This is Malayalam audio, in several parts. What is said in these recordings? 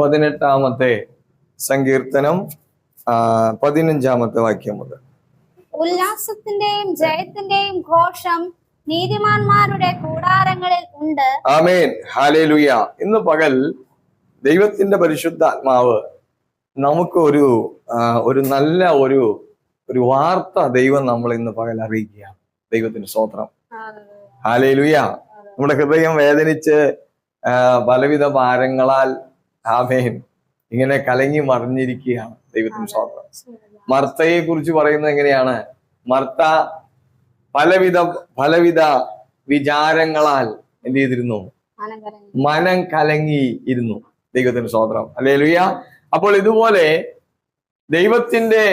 പതിനെട്ടാമത്തെ സങ്കീർത്തനം പതിനഞ്ചാമത്തെ വാക്യം മുതൽ. ഉല്ലാസത്തിന്റെയും ജയത്തിന്റെയും ഘോഷം നീതിമാന്മാരുടെ കൂടാരങ്ങളിൽ ഉണ്ട്. ആമേൻ. ഹാലേലുയ ഇന്ന് പകൽ ദൈവത്തിന്റെ പരിശുദ്ധാത്മാവ് നമുക്ക് ഒരു ഒരു നല്ല ഒരു ഒരു വാർത്ത ദൈവം നമ്മൾ ഇന്ന് പകൽ അറിയിക്കുകയാണ്. ദൈവത്തിന്റെ സ്തോത്രം. ഹാലേലുയ നമ്മുടെ ഹൃദയം വേദനിച്ച് പലവിധ ഭാരങ്ങളാൽ ആമേൻ. ഇങ്ങനെ കലങ്ങി മറിഞ്ഞിരിക്കുകയാണ് ദൈവത്തിന് സ്വാതന്ത്ര്യം മർത്തയെ കുറിച്ച് പറയുന്നത് എങ്ങനെയാണ്? മർത്ത പലവിധ പലവിധ വിചാരങ്ങളാൽ എന്ത് ചെയ്തിരുന്നു? മനം കലങ്ങി. ഇരുന്നു ദൈവത്തിന് സ്വാതന്ത്ര്യം അല്ലേ ലുയ്യ അപ്പോൾ ഇതുപോലെ ദൈവത്തിന്റെ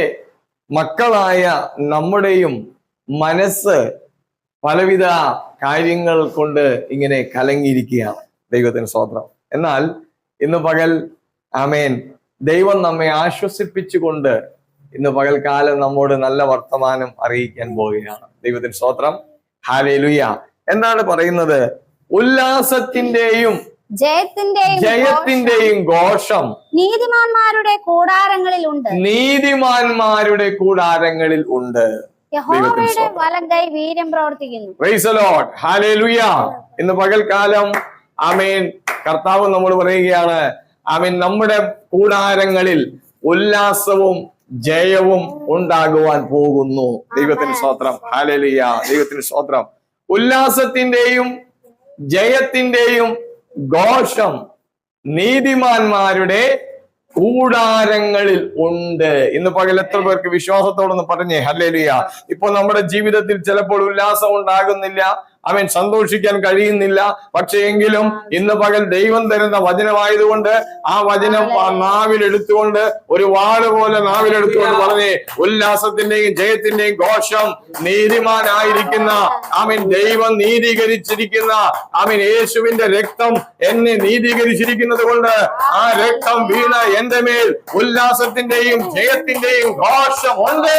മക്കളായ നമ്മുടെയും മനസ്സ് പലവിധ കാര്യങ്ങൾ കൊണ്ട് ഇങ്ങനെ കലങ്ങിയിരിക്കുകയാണ് ദൈവത്തിന് സ്വാതന്ത്ര്യം എന്നാൽ ഇന്ന് പകൽ ആമേൻ. ദൈവം നമ്മെ ആശ്വസിപ്പിച്ചുകൊണ്ട് ഇന്ന് പകൽക്കാലം നമ്മോട് നല്ല വർത്തമാനം അറിയിക്കാൻ പോവുകയാണ്. ദൈവത്തിന് സ്തോത്രം. ഹാലേ എന്താണ് പറയുന്നത്? ഉല്ലാസത്തിന്റെയും ജയത്തിന്റെയും ജയത്തിന്റെയും ഘോഷം. നീതിമാന്മാരുടെ കൂടാരങ്ങളിൽ ഉണ്ട്. നീതിമാന്മാരുടെ കൂടാരങ്ങളിൽ ഉണ്ട്. യഹോവയുടെ. വലം കൈ വീര്യം പ്രവർത്തിക്കുന്നു. ഇന്ന് പകൽക്കാലം ആമേൻ. കർത്താവ് നമ്മൾ പറയുകയാണ് ആമേൻ നമ്മുടെ കൂടാരങ്ങളിൽ ഉല്ലാസവും ജയവും ഉണ്ടാകുവാൻ പോകുന്നു. ദൈവത്തിന് സ്വത്രം ഹാലലിയ ദൈവത്തിന് സ്വത്രം ഉല്ലാസത്തിന്റെയും ജയത്തിന്റെയും ഘോഷം നീതിമാന്മാരുടെ കൂടാരങ്ങളിൽ ഉണ്ട്. ഇന്ന് പകൽ എത്ര പേർക്ക് വിശ്വാസത്തോടൊന്ന് പറഞ്ഞേ? ഹല്ലേലിയ. ഇപ്പൊ നമ്മുടെ ജീവിതത്തിൽ ചിലപ്പോൾ ഉല്ലാസം ഉണ്ടാകുന്നില്ല. അവൻ സന്തോഷിക്കാൻ കഴിയുന്നില്ല. പക്ഷേയെങ്കിലും ഇന്ന് പകൽ ദൈവം തരുന്ന വചനമായതുകൊണ്ട് ആ വചനം നാവിലെടുത്തുകൊണ്ട് ഒരു വാൾ പോലെ നാവിൽ എടുത്തുകൊണ്ട് പറഞ്ഞേ ഉല്ലാസത്തിന്റെയും ജയത്തിന്റെയും ഘോഷം നീതിമാനായിരിക്കുന്ന അവൻ ദൈവം നീതീകരിച്ചിരിക്കുന്ന അവൻ യേശുവിന്റെ രക്തം എന്നെ നീതീകരിച്ചിരിക്കുന്നത് കൊണ്ട് ആ രക്തം വീണ എന്റെ മേൽ ഉല്ലാസത്തിന്റെയും ജയത്തിന്റെയും ഘോഷം ഉണ്ട്.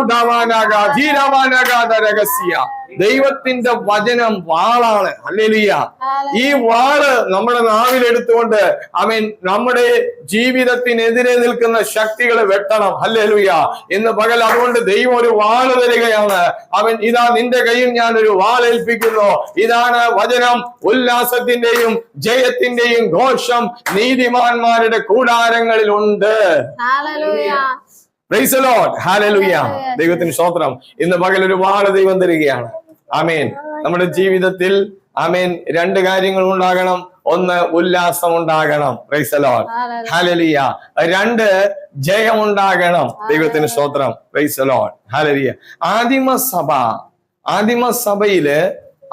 ഉടവാനാകാ ധീരവാനാകാത രഹസ്യ ദൈവത്തിന്റെ വചനം വാളാണ്. അല്ലേലിയ ഈ വാൾ നമ്മുടെ നാവിൽ എടുത്തുകൊണ്ട് അവൻ നമ്മുടെ ജീവിതത്തിനെതിരെ നിൽക്കുന്ന ശക്തികളെ വെട്ടണം. ഹല്ലേലൂയ. ഇന്ന് പകൽ അതുകൊണ്ട് ദൈവം ഒരു വാൾ തരികയാണ്. അവൻ ഇതാ നിന്റെ കയ്യിൽ ഞാൻ ഒരു വാൾ ഏൽപ്പിക്കുന്നു. ഇതാണ് വചനം. ഉല്ലാസത്തിന്റെയും ജയത്തിന്റെയും ഘോഷം നീതിമാന്മാരുടെ കൂടാരങ്ങളിൽ ഉണ്ട്. ദൈവത്തിന് സ്തോത്രം. ഇന്ന് പകൽ ഒരു വാൾ ദൈവം തരികയാണ്. ആമേൻ. നമ്മുടെ ജീവിതത്തിൽ ആമേൻ. രണ്ട് കാര്യങ്ങൾ ഉണ്ടാകണം. ഒന്ന് ഉല്ലാസം ഉണ്ടാകണം. റൈസലോൺ ഹലലിയ രണ്ട് ജയമുണ്ടാകണം ദൈവത്തിന് സ്തോത്രം. റൈസലോൺ ഹാലലിയ ആദിമസഭ ആദിമസഭയിൽ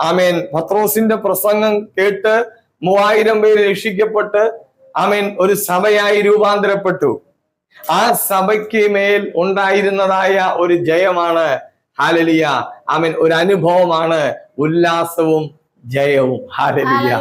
ആമേൻ. പത്രോസിന്റെ പ്രസംഗം കേട്ട് മൂവായിരം പേര് രക്ഷിക്കപ്പെട്ട് ആമേൻ ഒരു സഭയായി രൂപാന്തരപ്പെട്ടു. ആ സഭയ്ക്ക് മേൽ ഉണ്ടായിരുന്നതായ ഒരു ജയമാണ് ഹാലലിയ ആമീൻ ഒരു അനുഭവമാണ് ഉല്ലാസവും ജയവും ഹാലലിയ.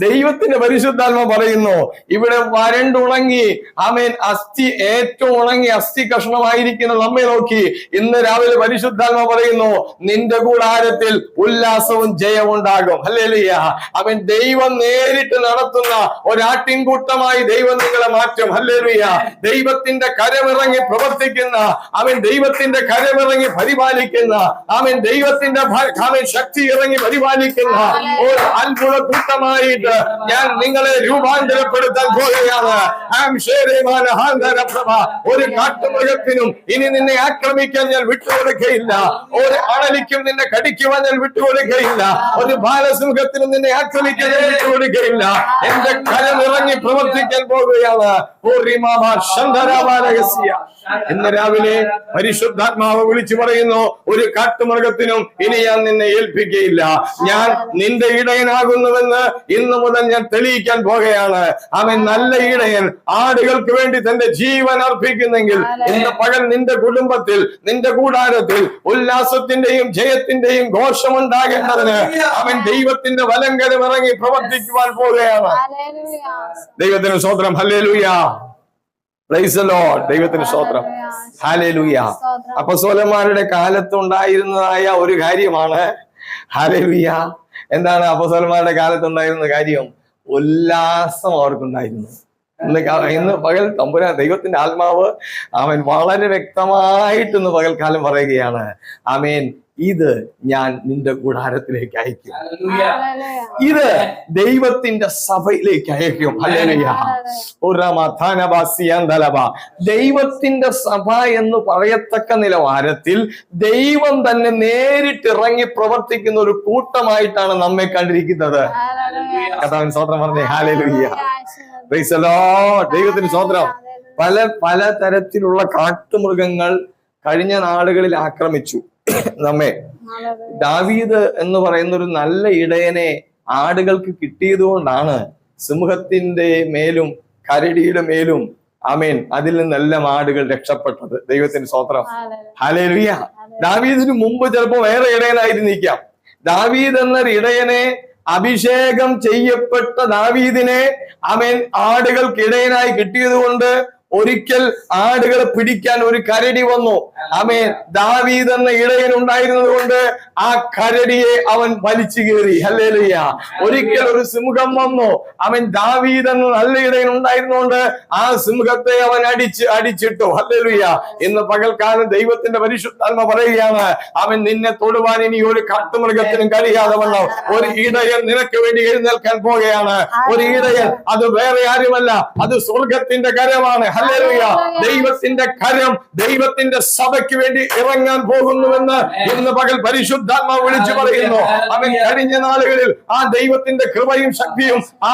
ദൈവത്തിന്റെ പരിശുദ്ധാത്മ പറയുന്നു ഇവിടെ വരണ്ടുണങ്ങി ആമേൻ അസ്ഥി ഏറ്റവും ഉണങ്ങി അസ്ഥി കഷ്ണമായിരിക്കുന്ന നമ്മെ നോക്കി. ഇന്ന് രാവിലെ പരിശുദ്ധാത്മ പറയുന്നു നിന്റെ കൂടാരത്തിൽ ഉല്ലാസവും ജയവും ഉണ്ടാകും. ഹല്ലേലൂയ അവൻ ദൈവം നേരിട്ട് നടത്തുന്ന ഒരാട്ടിൻകൂട്ടമായി ദൈവം നിങ്ങളെ മാറ്റും. ഹല്ലേലൂയ ദൈവത്തിന്റെ കരമിറങ്ങി പ്രവർത്തിക്കുന്ന അവൻ ദൈവത്തിന്റെ കരമിറങ്ങി പരിപാലിക്കുന്ന അവൻ ദൈവത്തിന്റെ ആമേൻ അവൻ ശക്തി ഇറങ്ങി പരിപാലിക്കുന്ന ഒരു അത്ഭുത കൂട്ടമായിട്ട് ഞാൻ നിങ്ങളെ രൂപാന്തരപ്പെടുത്താൻ പോവുകയാണ്. ഒരു കാട്ടുമൃഗത്തിനും ഇനി നിന്നെ ആക്രമിക്കാൻ ഞാൻ വിട്ടുകൊടുക്കയില്ല. ഒരു അണലിക്കും നിന്നെ കടിക്കുവാൻ ഞാൻ വിട്ടുകൊടുക്കയില്ല. ഒരു ബാലസിംഹത്തിനും നിന്നെ ആക്രമിക്കാൻ ഞാൻ വിട്ടുകൊടുക്കയില്ല. എന്റെ കരം ഇറങ്ങി പ്രവർത്തിക്കാൻ പോവുകയാണ്. പൂർണിമാ ശന്ധരാമാരഹസ്യ ഇന്ന് രാവിലെ പരിശുദ്ധാത്മാവ് വിളിച്ചു പറയുന്നു ഒരു കാട്ടുമൃഗത്തിനും ഇനി ഞാൻ നിന്നെ ഏൽപ്പിക്കയില്ല. ഞാൻ നിന്റെ ഇടയനാകുന്നുവെന്ന് ഇന്നു മുതൽ ഞാൻ തെളിയിക്കാൻ പോകുകയാണ് അവൻ നല്ല ഇടയൻ. ആടുകൾക്ക് വേണ്ടി തന്റെ ജീവൻ അർപ്പിക്കുന്നെങ്കിൽ ഇന്ന് പകൽ നിന്റെ കുടുംബത്തിൽ നിന്റെ കൂടാരത്തിൽ ഉല്ലാസത്തിന്റെയും ജയത്തിന്റെയും ഘോഷമുണ്ടാകേണ്ടതിന് അവൻ ദൈവത്തിന്റെ വലങ്കരം ഇറങ്ങി പ്രവർത്തിക്കുവാൻ പോവുകയാണ്. ദൈവത്തിന് സ്വത്രം ഹല്ലേലൂയ. പ്രൈസ് ലോഡ് ദൈവത്തിന് സ്തോത്രം. ഹാലേലൂയ അപ്പസോലന്മാരുടെ കാലത്ത് ഉണ്ടായിരുന്നതായ ഒരു കാര്യമാണ്. ഹാലേലൂയ എന്താണ് അപ്പസോലന്മാരുടെ കാലത്ത് ഉണ്ടായിരുന്ന കാര്യം? ഉല്ലാസം അവർക്കുണ്ടായിരുന്നു. ഇന്ന് പകൽ തമ്പുരാൻ ദൈവത്തിന്റെ ആത്മാവ് അവൻ വളരെ വ്യക്തമായിട്ട് ഇന്ന് പകൽക്കാലം പറയുകയാണ്. ആമേൻ. ഇത് ഞാൻ നിന്റെ കൂടാരത്തിലേക്ക് അയക്കും. ഇത് ദൈവത്തിന്റെ സഭയിലേക്ക് അയക്കും. ഹല്ലേലൂയ. ഉറമഥാനബാസിയന്തലബ. ദൈവത്തിന്റെ സഭ എന്ന് പറയത്തക്ക നിലവാരത്തിൽ ദൈവം തന്നെ നേരിട്ട് ഇറങ്ങി പ്രവർത്തിക്കുന്ന ഒരു കൂട്ടമായിട്ടാണ് നമ്മെ കണ്ടിരിക്കുന്നത്. കഥാവിൻ സ്വത്രം പറഞ്ഞേ. ഹാലേലുയ്യ ദൈവത്തിന് സ്വത്രം പല പല തരത്തിലുള്ള കാട്ടുമൃഗങ്ങൾ കഴിഞ്ഞ നാടുകളിൽ ആക്രമിച്ചു. നമ്മെ. ദാവീദ് എന്ന് പറയുന്ന ഒരു നല്ല ഇടയനെ ആടുകൾക്ക് കിട്ടിയത് കൊണ്ടാണ് സിംഹത്തിന്റെ മേലും കരടിയുടെ മേലും ആമേൻ അതിൽ നിന്നെല്ലാം ആടുകൾ രക്ഷപ്പെട്ടത്. ദൈവത്തിന്റെ സ്വത്രം ഹലേലിയ ഹലേലുയ ദാവീദിന് മുമ്പ് ചിലപ്പോ വേറെ ഇടയനായിരുന്നിരിക്കാം ദാവീദ് എന്നൊരു ഇടയനെ അഭിഷേകം ചെയ്യപ്പെട്ട ദാവീദിനെ അവൻ ആടുകൾക്കിടയനായി കിട്ടിയതുകൊണ്ട് കിട്ടിയത് കൊണ്ട് ഒരിക്കൽ ആടുകളെ പിടിക്കാൻ ഒരു കരടി വന്നു. അമേ ദാവീദ് എന്ന ഇടയൻ ഉണ്ടായിരുന്നത് കൊണ്ട് ആ കരടിയെ അവൻ വലിച്ചു കയറി ഹല്ലേലൂയ. ഒരിക്കൽ ഒരു സിംഹം വന്നു. അവൻ ദാവീദ് എന്ന നല്ല ഇടയിൽ ആ സിംഹത്തെ അവൻ അടിച്ച് അടിച്ചിട്ടു. ഹല്ലേലൂയ. ഇന്ന് പകൽക്കാലം ദൈവത്തിന്റെ പരിശുദ്ധാത്മ പറയുകയാണ് അവൻ നിന്നെ തൊടുവാൻ ഇനി ഒരു കാട്ടുമൃഗത്തിനും കഴിയാതെ വന്നു. ഒരു ഇടയൻ നിനക്ക് വേണ്ടി എഴുന്നേൽക്കാൻ പോകുകയാണ് ഒരു ഇടയൻ അത് വേറെ ആരുമല്ല. അത് സ്വർഗത്തിന്റെ കരമാണ്. ഹല്ലേലൂയ. ദൈവത്തിന്റെ കരം ദൈവത്തിന്റെ സഭയ്ക്ക് വേണ്ടി ഇറങ്ങാൻ പോകുന്നുവെന്ന് ഇന്ന് പകൽ പരിശുദ്ധാത്മാവ് വിളിച്ചു പറയുന്നു. അവൻ കഴിഞ്ഞ നാളുകളിൽ ആ ദൈവത്തിന്റെ കൃപയും ശക്തിയും ആ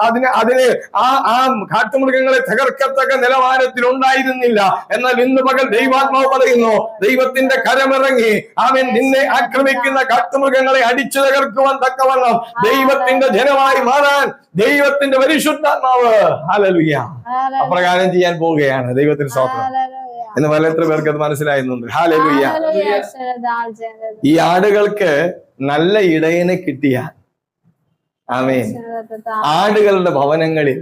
അതിനെ അതിനെ ആ ആ കാട്ടുമൃഗങ്ങളെ തകർക്കത്തക്ക നിലവാരത്തിൽ ഉണ്ടായിരുന്നില്ല. എന്നാൽ ഇന്ന് പകൽ ദൈവാത്മാവ് പറയുന്നു ദൈവത്തിന്റെ കരമിറങ്ങി അവൻ നിന്നെ ആക്രമിക്കുന്ന കാട്ടുമൃഗങ്ങളെ അടിച്ചു തകർക്കുവാൻ തക്കവണ്ണം ദൈവത്തിന്റെ ജനമായി മാറാൻ ദൈവത്തിന്റെ പരിശുദ്ധാത്മാവ്. ഹല്ലേലൂയ. അപ്രകാരം ചെയ്യാൻ പോവുകയാണ് ദൈവത്തിന് Hallelujah. എന്ന് പല എത്ര പേർക്ക് അത് മനസ്സിലായിരുന്നുണ്ട് ഹാലലുയ്യ ഈ ആടുകൾക്ക് നല്ല ഇടയനെ കിട്ടിയാൽ. ആമേൻ. ആടുകളുടെ ഭവനങ്ങളിൽ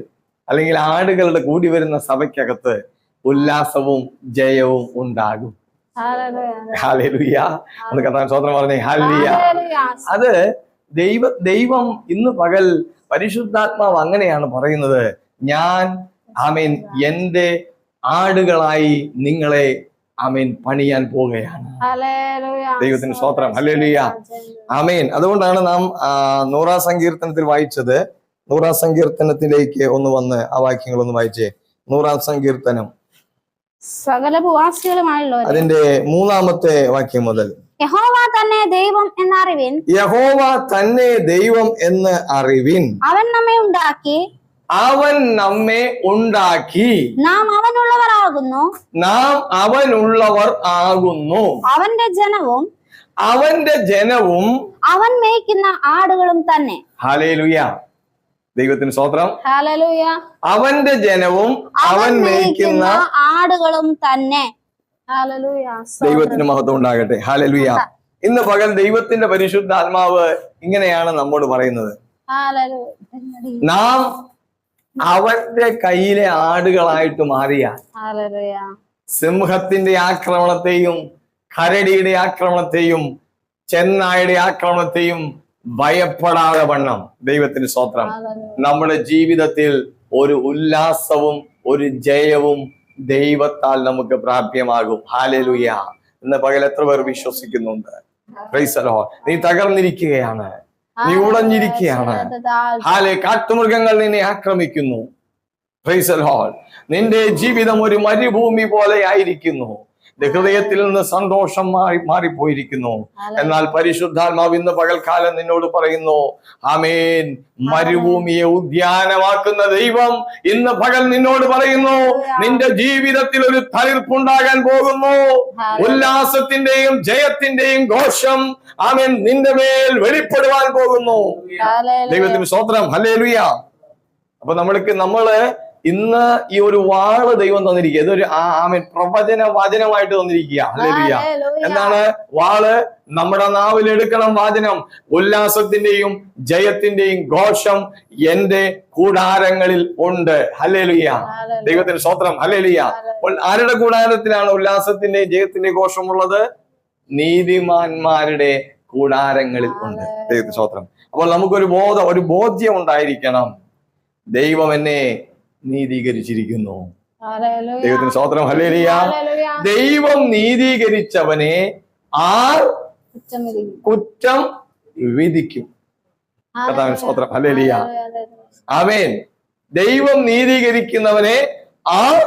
അല്ലെങ്കിൽ ആടുകളുടെ കൂടി വരുന്ന സഭയ്ക്കകത്ത് ഉല്ലാസവും ജയവും ഉണ്ടാകും. ഹാലലുയ്യ എന്ന് കഥാൻ സ്വതന്ത്രം പറഞ്ഞേ. ഹാലിയ അത് ദൈവ ദൈവം ഇന്ന് പകൽ പരിശുദ്ധാത്മാവ് അങ്ങനെയാണ് പറയുന്നത്. ഞാൻ ആമേൻ എന്റെ ആടുകളായി നിങ്ങളെ ആമേൻ പണിയാൻ പോവുകയാണ്. ദൈവത്തിന് സ്തോത്രം. അല്ലേലിയ ആമേൻ. അതുകൊണ്ടാണ് നാം നൂറാ സങ്കീർത്തനത്തിൽ വായിച്ചത്. നൂറാം സങ്കീർത്തനത്തിലേക്ക് ഒന്ന് വന്ന് ആ വാക്യങ്ങൾ ഒന്ന് വായിച്ചേ. നൂറാം സങ്കീർത്തനം. സകല അതിന്റെ മൂന്നാമത്തെ വാക്യം മുതൽ. യഹോവ തന്നെ ദൈവം എന്നറിവിൻ. യഹോവ തന്നെ ദൈവം എന്ന് അറിവിൻ. അവൻ നമ്മെ ഉണ്ടാക്കി. അവൻ നമ്മെ ഉണ്ടാക്കി. നാം അവനുള്ളവരാകുന്നു. നാം അവനുള്ളവർ ആകുന്നു. അവന്റെ ജനവും അവന്റെ ജനവും അവൻ മേയ്ക്കുന്ന ആടുകളും തന്നെ. ഹാലേലുയ ദൈവത്തിന് സ്വത്രം ഹാലലൂയ അവന്റെ ജനവും അവൻ മേയ്ക്കുന്ന ആടുകളും തന്നെ. ദൈവത്തിന് മഹത്വം ഉണ്ടാകട്ടെ. ഹാലലുയ ഇന്ന് പകൽ ദൈവത്തിന്റെ പരിശുദ്ധ ആത്മാവ് ഇങ്ങനെയാണ് നമ്മോട് പറയുന്നത്. നാം അവന്റെ കയ്യിലെ ആടുകളായിട്ട് മാറിയ സിംഹത്തിന്റെ ആക്രമണത്തെയും കരടിയുടെ ആക്രമണത്തെയും ചെന്നായുടെ ആക്രമണത്തെയും ഭയപ്പെടാതെ വണ്ണം. ദൈവത്തിന് സ്വത്രം നമ്മുടെ ജീവിതത്തിൽ ഒരു ഉല്ലാസവും ഒരു ജയവും ദൈവത്താൽ നമുക്ക് പ്രാപ്യമാകും. ഹാലലുയ എന്ന പകൽ എത്ര പേർ വിശ്വസിക്കുന്നുണ്ട്. നീ തകർന്നിരിക്കുകയാണ്. നീ ഉടഞ്ഞിരിക്കുകയാണ്. ഹാലെ കാട്ടുമൃഗങ്ങൾ നിന്നെ ആക്രമിക്കുന്നു. നിന്റെ ജീവിതം ഒരു മരുഭൂമി പോലെ ആയിരിക്കുന്നു. നിന്റെ ഹൃദയത്തിൽ നിന്ന് സന്തോഷം മാറി മാറിപ്പോയിരിക്കുന്നു. എന്നാൽ പരിശുദ്ധാത്മാവ് ഇന്ന് പകൽക്കാലം നിന്നോട് പറയുന്നു ആമേൻ. മരുഭൂമിയെ ഉദ്യാനമാക്കുന്ന ദൈവം ഇന്ന് പകൽ നിന്നോട് പറയുന്നു നിന്റെ ജീവിതത്തിൽ ഒരു തളിർപ്പുണ്ടാകാൻ പോകുന്നു. ഉല്ലാസത്തിന്റെയും ജയത്തിന്റെയും ഘോഷം ആമേൻ നിന്റെ മേൽ വെളിപ്പെടുവാൻ പോകുന്നു. ദൈവത്തിന് സ്തോത്രം. ഹല്ലേലൂയ. അപ്പൊ നമ്മൾക്ക് നമ്മൾ ഇന്ന് ഈ ഒരു വാൾ ദൈവം തന്നിരിക്കുക ഇതൊരു ആ- പ്രവചന വചനമായിട്ട് തന്നിരിക്കുക എന്താണ്? വാൾ നമ്മുടെ നാവിൽ എടുക്കണം വാചനം. ഉല്ലാസത്തിന്റെയും ജയത്തിന്റെയും ഘോഷം എന്റെ കൂടാരങ്ങളിൽ ഉണ്ട്. ഹല്ലേലൂയ. ദൈവത്തിന് സ്വത്രം അപ്പോൾ ആരുടെ കൂടാരത്തിലാണ് ഉല്ലാസത്തിന്റെയും ജയത്തിന്റെയും ഘോഷമുള്ളത്? നീതിമാന്മാരുടെ കൂടാരങ്ങളിൽ ഉണ്ട്. ദൈവത്തിന് സ്വത്രം അപ്പോൾ നമുക്കൊരു ബോധം ഒരു ബോധ്യം ഉണ്ടായിരിക്കണം. ദൈവം എന്നെ നീതീകരിച്ചിരിക്കുന്നു. ദൈവത്തിന് സ്വോത്രം ഹലേലിയ ദൈവം നീതീകരിച്ചവനെ ആർ? കുറ്റം വിധിക്കും. കഥാവിന് വിധിക്കും ഹലേലിയ അവേൻ. ആമേൻ. ദൈവം നീതീകരിക്കുന്നവനെ ആ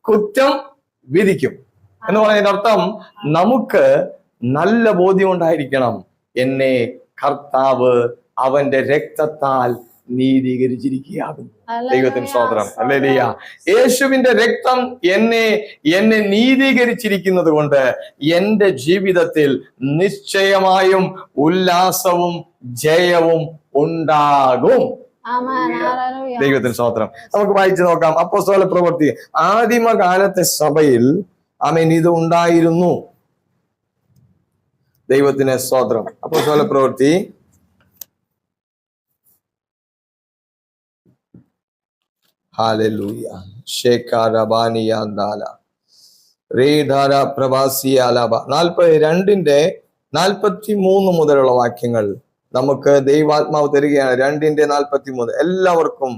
കുറ്റം വിധിക്കും. എന്ന് പറഞ്ഞതിന്റെ അർത്ഥം നമുക്ക് നല്ല ബോധ്യം ഉണ്ടായിരിക്കണം. എന്നെ കർത്താവ് അവന്റെ രക്തത്താൽ നീതീകരിച്ചിരിക്കുകയാകുന്നു. ദൈവത്തിന് സ്തോത്രം. ഹല്ലേലൂയ യേശുവിന്റെ രക്തം എന്നെ എന്നെ നീതീകരിച്ചിരിക്കുന്നത് കൊണ്ട് എന്റെ ജീവിതത്തിൽ നിശ്ചയമായും ഉല്ലാസവും ജയവും ഉണ്ടാകും. ദൈവത്തിന് സ്തോത്രം. നമുക്ക് വായിച്ചു നോക്കാം. അപ്പോസ്തോല പ്രവൃത്തി. ആദിമകാലത്തെ സഭയിൽ ആമേൻ ഇത് ഉണ്ടായിരുന്നു. ദൈവത്തിന് സ്തോത്രം. അപ്പോസ്തോല പ്രവൃത്തി. ഹാലലൂയ ഷേഖാരബാനിയാന്താല റേധാര പ്രവാസിയാലബ നാൽപ്പത് രണ്ടിന്റെ നാൽപ്പത്തി മൂന്ന് മുതലുള്ള വാക്യങ്ങൾ നമുക്ക് ദൈവാത്മാവ് തരികയാണ്. രണ്ടിന്റെ നാൽപ്പത്തി മൂന്ന് എല്ലാവർക്കും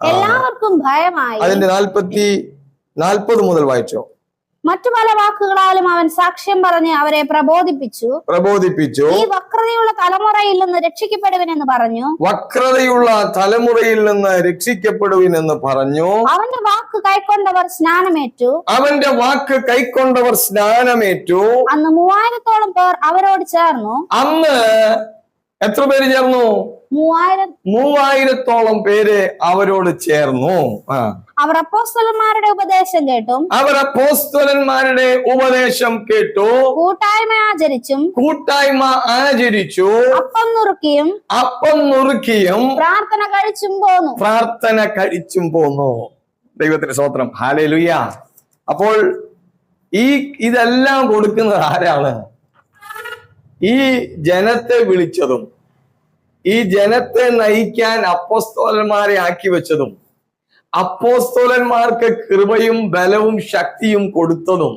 എല്ലാവർക്കും ഭയമായി. അതിന്റെ നാൽപ്പത്തി നാൽപ്പത് മുതൽ വായിച്ചോ. മറ്റു പല വാക്കുകളാലും അവൻ സാക്ഷ്യം പറഞ്ഞ് അവരെ പ്രബോധിപ്പിച്ചു. പ്രബോധിപ്പിച്ചു. ഈ വക്രതയുള്ള തലമുറയിൽ നിന്ന് രക്ഷിക്കപ്പെടുവനെന്ന് പറഞ്ഞു. വക്രതയുള്ള തലമുറയിൽ നിന്ന് രക്ഷിക്കപ്പെടുവിനെന്ന് പറഞ്ഞു. അവന്റെ വാക്ക് കൈക്കൊണ്ടവർ സ്നാനമേറ്റു. അവന്റെ വാക്ക് കൈക്കൊണ്ടവർ സ്നാനമേറ്റു. അന്ന് മൂവായിരത്തോളം പേർ അവരോട് ചേർന്നു. അന്ന് എത്ര പേര് ചേർന്നു? മൂവായിരം മൂവായിരത്തോളം പേര് അവരോട് ചേർന്നു. അവർ അപ്പോസ്തലന്മാരുടെ ഉപദേശം കേട്ടു. അവർ അപ്പോസ്തലന്മാരുടെ ഉപദേശം കേട്ടു. കൂട്ടായ്മ ആചരിച്ചും. കൂട്ടായ്മ ആചരിച്ചു. അപ്പം നുറുക്കിയും. അപ്പം നുറുക്കിയും. പ്രാർത്ഥന കഴിച്ചും പോന്നു. പ്രാർത്ഥന കഴിച്ചും പോന്നു. ദൈവത്തിന്റെ സ്വത്രം ഹാലേലുയ്യ അപ്പോൾ ഈ ഇതെല്ലാം കൊടുക്കുന്നത് ആരാണ്? ഈ ജനത്തെ വിളിച്ചതും ഈ ജനത്തെ നയിക്കാൻ അപ്പോസ്തോലന്മാരെ ആക്കി വെച്ചതും അപ്പോസ്തോലന്മാർക്ക് കൃപയും ബലവും ശക്തിയും കൊടുത്തതും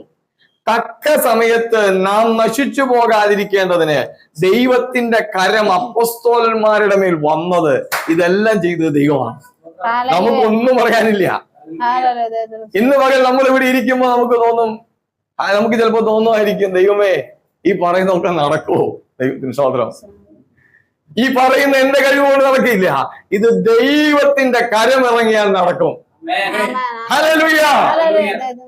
തക്ക സമയത്ത് നാം നശിച്ചു പോകാതിരിക്കേണ്ടതിന് ദൈവത്തിന്റെ കരം അപ്പോസ്തോലന്മാരുടെ മേൽ വന്നത് ഇതെല്ലാം ചെയ്തത് ദൈവമാണ്. നമുക്കൊന്നും പറയാനില്ല. ഇന്ന് പകൽ നമ്മൾ ഇവിടെ ഇരിക്കുമ്പോൾ നമുക്ക് തോന്നും നമുക്ക് ചിലപ്പോ തോന്നുമായിരിക്കും ദൈവമേ ഈ പറയുന്നതൊക്കെ നടക്കുമോ ദൈവത്തിന് സ്വാതന്ത്ര്യം ഈ പറയുന്ന എന്റെ കഴിവുകൊണ്ട് നടക്കില്ല. ഇത് ദൈവത്തിന്റെ കരമിറങ്ങിയാൽ നടക്കും. ഹല്ലേലൂയ.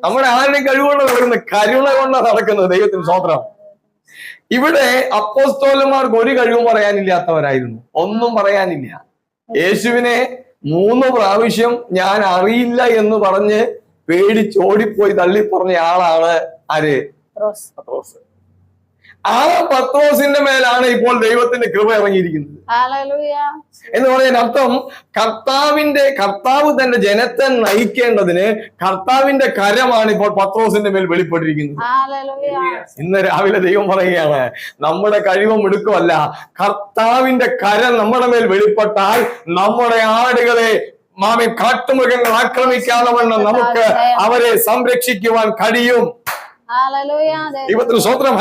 നമ്മുടെ ആരുടെയും കഴിവുകൊണ്ട് നടക്കുന്ന കരുണ കൊണ്ടാണ് നടക്കുന്നത്. ദൈവത്തിന് സ്വാതന്ത്ര്യം ഇവിടെ അപ്പോസ്തോലന്മാർക്ക് ഒരു കഴിവും പറയാനില്ലാത്തവരായിരുന്നു. ഒന്നും പറയാനില്ല. യേശുവിനെ മൂന്ന് പ്രാവശ്യം ഞാൻ അറിയില്ല എന്ന് പറഞ്ഞ് പേടിച്ചോടിപ്പോയി തള്ളി പറഞ്ഞ ആളാണ് ആര്? പത്രോസ്. ആ പത്രോസിന്റെ മേലാണ് ഇപ്പോൾ ദൈവത്തിന്റെ കൃപ ഇറങ്ങിയിരിക്കുന്നത്. എന്ന് പറയാൻ അർത്ഥം കർത്താവിന്റെ കർത്താവ് തന്റെ ജനത്തെ നയിക്കേണ്ടതിന് കർത്താവിന്റെ കരമാണ് ഇപ്പോൾ പത്രോസിന്റെ മേൽ വെളിപ്പെട്ടിരിക്കുന്നത്. ഇന്ന് രാവിലെ ദൈവം പറയുകയാണ് നമ്മുടെ കഴിവും എടുക്കുമല്ല കർത്താവിന്റെ കരം നമ്മുടെ മേൽ വെളിപ്പെട്ടാൽ നമ്മുടെ ആടുകളെ മാമി കാട്ടുമൃഗങ്ങൾ ആക്രമിക്കാതെ വണ്ണം നമുക്ക് അവരെ സംരക്ഷിക്കുവാൻ കഴിയും. ദൈവത്തിന് സ്വത്രം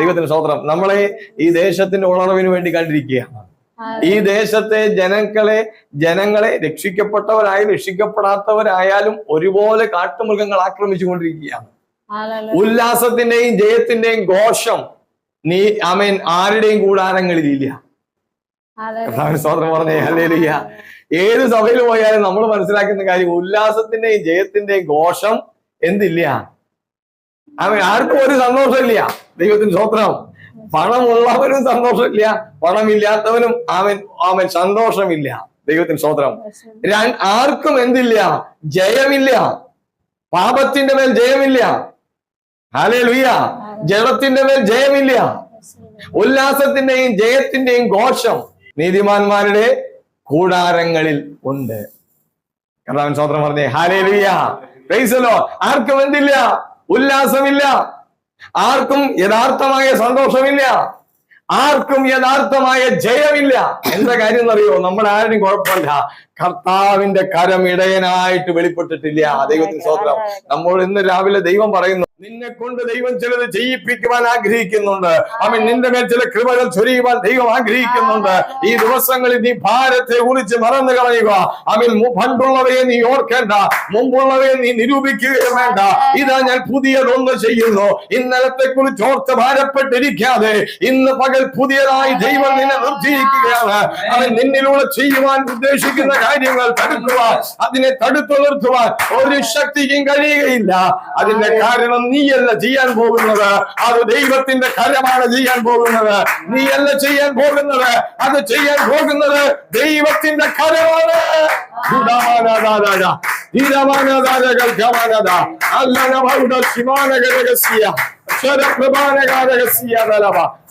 ദൈവത്തിന് സ്വത്രം നമ്മളെ ഈ ദേശത്തിന്റെ ഉണർവിന് വേണ്ടി കണ്ടിരിക്കുകയാണ്. ഈ ദേശത്തെ ജനങ്ങളെ ജനങ്ങളെ രക്ഷിക്കപ്പെട്ടവരായാലും രക്ഷിക്കപ്പെടാത്തവരായാലും ഒരുപോലെ കാട്ടുമൃഗങ്ങൾ ആക്രമിച്ചു കൊണ്ടിരിക്കുകയാണ്. ഉല്ലാസത്തിന്റെയും ജയത്തിന്റെയും ഘോഷം നീ അമേൻ ആരുടെയും കൂടാരങ്ങളിലില്ല. സ്തോത്രം പറഞ്ഞേ ഏത് സഭയിൽ പോയാലും നമ്മൾ മനസ്സിലാക്കുന്ന കാര്യം ഉല്ലാസത്തിന്റെയും ജയത്തിന്റെയും ഘോഷം എന്തില്ല? ആർക്കും ഒരു സന്തോഷമില്ല. ദൈവത്തിന് സ്വത്രം പണമുള്ളവനും സന്തോഷമില്ല. പണമില്ലാത്തവനും അവൻ അവൻ സന്തോഷമില്ല. ദൈവത്തിന് സ്വത്രം ആർക്കും എന്തില്ല? ജയമില്ല. പാപത്തിന്റെ മേൽ ജയമില്ല. ഹാലേ ലുയ്യ ജഡത്തിന്റെ മേൽ ജയമില്ല. ഉല്ലാസത്തിന്റെയും ജയത്തിന്റെയും ഘോഷം നീതിമാന്മാരുടെ കൂടാരങ്ങളിൽ ഉണ്ട്. കർത്താവൻ സ്വത്രം പറഞ്ഞേ ഹാലേലിയോ പ്രൈസലോ ആർക്കും എന്തില്ല? ഉല്ലാസമില്ല. ആർക്കും യഥാർത്ഥമായ സന്തോഷമില്ല. ആർക്കും യഥാർത്ഥമായ ജയമില്ല. എന്താ കാര്യം എന്നറിയോ? നമ്മുടെ ആരും കുഴപ്പമില്ല. കർത്താവിന്റെ കരം ഇടയനായിട്ട് വെളിപ്പെട്ടിട്ടില്ല. ദൈവത്തിന് സ്വത്രം നമ്മൾ ഇന്ന് രാവിലെ ദൈവം പറയുന്നു നിന്നെ കൊണ്ട് ദൈവം ചിലത് ചെയ്യിപ്പിക്കുവാൻ ആഗ്രഹിക്കുന്നുണ്ട്. അവൻ നിന്റെ മേൽ ചില കൃപകൾ ചൊരിയുവാൻ ദൈവം ആഗ്രഹിക്കുന്നുണ്ട്. ഈ ദിവസങ്ങളിൽ നീ ഭാരത്തെ കുറിച്ച് മറന്നു കളയുക. അവൻ പണ്ടുള്ളവയെ നീ ഓർക്കേണ്ട. മുമ്പുള്ളവയെ നീ നിരൂപിക്കുകയും വേണ്ട. ഇതാ ഞാൻ പുതിയതൊന്ന് ചെയ്യുന്നു. ഇന്നലത്തെ കുറിച്ച് ഓർത്ത് ഭാരപ്പെട്ടിരിക്കാതെ ഇന്ന് പകൽ പുതിയതായി ദൈവം നിന്നെ നിർത്തിയിരിക്കുകയാണ് അവൻ നിന്നിലൂടെ ചെയ്യുവാൻ ഉദ്ദേശിക്കുന്ന കാര്യങ്ങൾ തടുക്കുവാൻ അതിനെ തടുത്തു നിർത്തുവാൻ ഒരു ശക്തിക്കും കഴിയുകയില്ല. അതിന്റെ കാരണം നീയല്ല ചെയ്യാൻ പോകുന്നത്. അത് ദൈവത്തിന്റെ കരമാണ് ചെയ്യാൻ പോകുന്നത്. നീയല്ല ചെയ്യാൻ പോകുന്നത്. അത് ചെയ്യാൻ പോകുന്നത് ദൈവത്തിന്റെ കരമാണ്.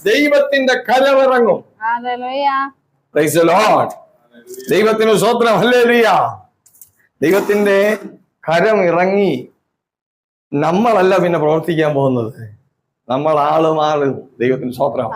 ദൈവത്തിന്റെ Lord. ദൈവത്തിന് സ്വത്രം ഹല്ലേലൂയ. ദൈവത്തിന്റെ കരം ഇറങ്ങി നമ്മളല്ല പിന്നെ പ്രവർത്തിക്കാൻ പോകുന്നത്. നമ്മൾ ആൾ മാറും ദൈവത്തിന് സ്വത്രം.